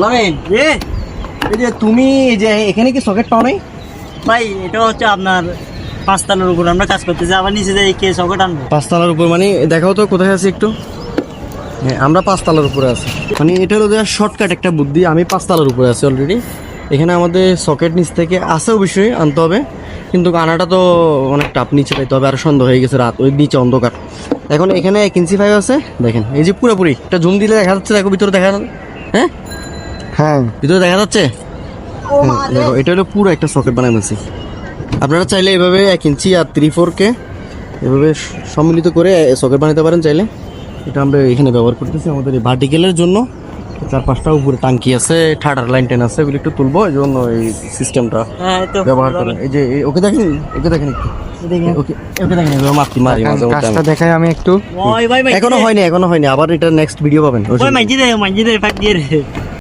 Lamine এ? এই যে তুমি এই যে এখানে কি সকেট পাও নাই? ভাই এটা হচ্ছে আপনার পাঁচতলার উপর আমরা কাজ করতেছি আবার নিচে যাই কে সকেট আনব? পাঁচতলার উপর মানে দেখাও তো কোথায় আছি একটু? হ্যাঁ আমরা পাঁচতলার উপরে আছি। মানে এটার ওদের শর্টকাট একটা বুদ্ধি আমি পাঁচতলার উপরে আছি অলরেডি এখানে আমাদের সকেট নিচ থেকে আছে অবশ্যই আনতে হবে। কিন্তু আনাটা তো অনেক টাপ নিচে পাইতে হবে আর সন্ধ্যা হয়ে গেছে রাত ওই নিচে অন্ধকার। এখন এখানে এক ইঞ্চি ফাইভ আছে দেখেন এই যে পুরোপুরি একটা জুম দিলে দেখা যাচ্ছে দেখো ভিতরে দেখা হ্যাঁ? হ্যাঁ। ভিতরে দেখা যাচ্ছে? হ্যাঁ, দেখো এটা হলো পুরো একটা সকেট বানাই নিয়েছি আপনারা চাইলে এভাবে এক ইঞ্চি আর থ্রি ফোর কে এভাবে সম্মিলিত করে সকেট বানাতে পারেন চাইলে। এটা আমরা এখানে ব্যবহার করতেছি আমাদের এই ভার্টিক্যালের জন্য। চার পাঁচটা উপরে টাঙ্কি আছে ঠাডার লাইন টেন আছে এগুলো একটু তুলবো এই জন্য এই সিস্টেমটা হ্যাঁ ব্যবহার করেন এই যে ওকে দেখেন ওকে দেখেন একটু। দেখাই আমি একটু। ভাই ভাই এখনও হয়নি এখনও হয়নি আবার এটা নেক্সট ভিডিও পাবেন